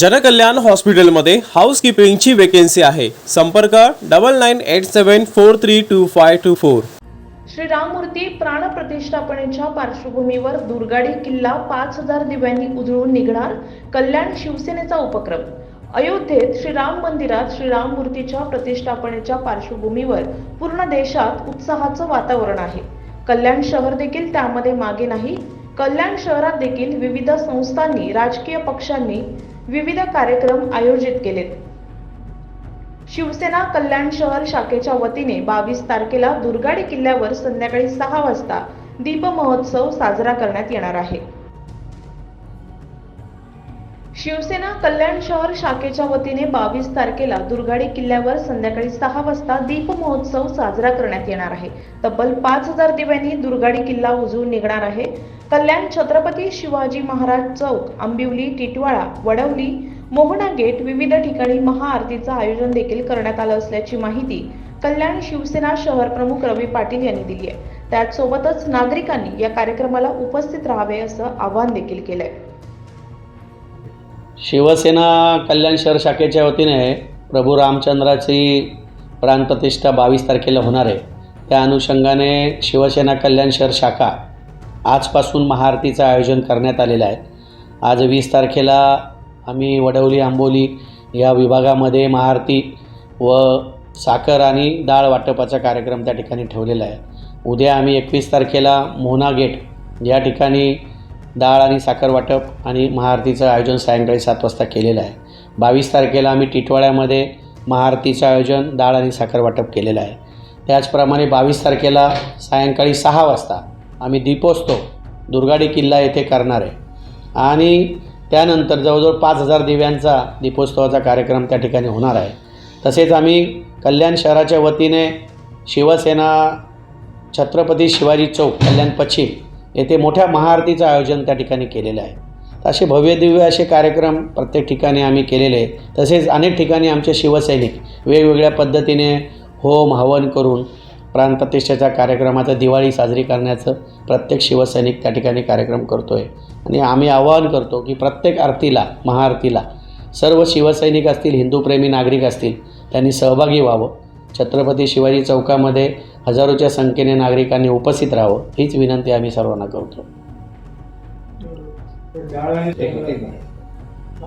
जनकल्याण हॉस्पिटलमध्ये हाऊसकीपिंगची वेकेन्सी आहे. संपर्क double nine eight seven four three two five two four श्रीराममूर्ती प्राणप्रतिष्ठापनेच्या पार्श्वभूमीवर दुर्गाडी किल्ला पाच हजार दिव्यांनी उजळून निघणार कल्याण शिवसेनेचा उपक्रम. अयोध्येत श्रीराम मंदिरात श्रीराम मूर्तीच्या प्रतिष्ठापनेच्या पार्श्वभूमीवर पूर्ण देशात उत्साहाचं वातावरण आहे. कल्याण शहर देखील त्यामध्ये मागे नाही. कल्याण शहरात देखील विविध संस्थांनी राजकीय पक्षांनी विविध कार्यक्रम आयोजित केलेत शिवसेना कल्याण शहर शाखेच्या वतीने बावीस तारखेला दुर्गाडी किल्ल्यावर संध्याकाळी सहा वाजता दीप महोत्सव साजरा करण्यात येणार आहे. शिवसेना कल्याण शहर शाखेच्या वतीने बावीस तारखेला दुर्गाडी किल्ल्यावर संध्याकाळी सहा वाजता दीप महोत्सव साजरा करण्यात येणार आहे. तब्बल पाच हजार दिव्यांनी दुर्गाडी किल्ला उजवून निघणार आहे. कल्याण छत्रपती शिवाजी महाराज चौक आंबिवली टिटवाळा वडवली मोहना गेट विविध ठिकाणी महाआरतीचं आयोजन देखील करण्यात आलं असल्याची माहिती कल्याण शिवसेना शहर प्रमुख रवी पाटील यांनी दिली आहे. त्याचसोबतच नागरिकांनी या कार्यक्रमाला उपस्थित राहावे असं आवाहन देखील केलंय. शिवसेना कल्याण शहर शाखेच्या वतीने प्रभू रामचंद्राची प्राणप्रतिष्ठा बावीस तारखेला होणार आहे. त्या अनुषंगाने शिवसेना कल्याण शहर शाखा आजपासून महाआरतीचं आयोजन करण्यात आलेलं आहे. आज वीस तारखेला आम्ही वडवली आंबोली या विभागामध्ये महाआरती व साखर आणि डाळ वाटपाचा कार्यक्रम त्या ठिकाणी ठेवलेला आहे. उद्या आम्ही एकवीस तारखेला मोहना गेट या ठिकाणी डाळ आणि साखर वाटप आणि महाआरतीचं आयोजन सायंकाळी सात वाजता केलेलं आहे. बावीस तारखेला आम्ही टिटवाळ्यामध्ये महाआरतीचं आयोजन डाळ आणि साखर वाटप केलेलं आहे. त्याचप्रमाणे बावीस तारखेला सायंकाळी सहा वाजता आम्ही दीपोत्सव दुर्गाडी किल्ला येथे करणार आहे. आणि त्यानंतर जवळजवळ पाच हजार दिव्यांचा दीपोत्सवाचा कार्यक्रम त्या ठिकाणी होणार आहे. तसेच आम्ही कल्याण शहराच्या वतीने शिवसेना छत्रपती शिवाजी चौक कल्याण पश्चिम येथे मोठ्या महाआरतीचं आयोजन त्या ठिकाणी केलेलं आहे. असे भव्य दिव्य असे कार्यक्रम प्रत्येक ठिकाणी आम्ही केलेले आहेत. तसेच अनेक ठिकाणी आमचे शिवसैनिक वेगवेगळ्या पद्धतीने होम हवन करून प्राणप्रतिष्ठेच्या कार्यक्रमाचं दिवाळी साजरी करण्याचं प्रत्येक शिवसैनिक त्या ठिकाणी कार्यक्रम करतो आहे आणि आम्ही आवाहन करतो की प्रत्येक आरतीला महाआरतीला सर्व शिवसैनिक असतील हिंदूप्रेमी नागरिक असतील त्यांनी सहभागी व्हावं. छत्रपती शिवाजी चौकामध्ये हजारोच्या संख्येने नागरिकांनी उपस्थित राहावं हीच विनंती आम्ही सर्वांना करतो.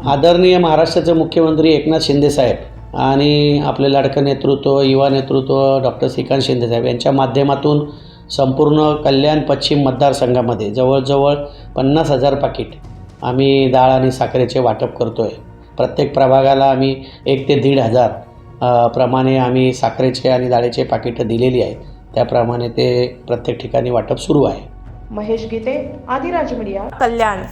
आदरणीय महाराष्ट्राचे मुख्यमंत्री एकनाथ शिंदेसाहेब आणि आपले लाडकं नेतृत्व युवा नेतृत्व डॉक्टर श्रीकांत शिंदेसाहेब यांच्या माध्यमातून संपूर्ण कल्याण पश्चिम मतदारसंघामध्ये जवळजवळ पन्नास हजार पाकिट आम्ही डाळ आणि साखरेचे वाटप करतो आहे प्रत्येक प्रभागाला आम्ही एक ते दीड हजार प्रमाणे आम्ही साखरेचे आणि डाळीचे पाकिटं दिलेली आहेत. त्याप्रमाणे ते प्रत्येक ठिकाणी वाटप सुरू आहे. महेश गीते आदिराज मीडिया. कल्याण.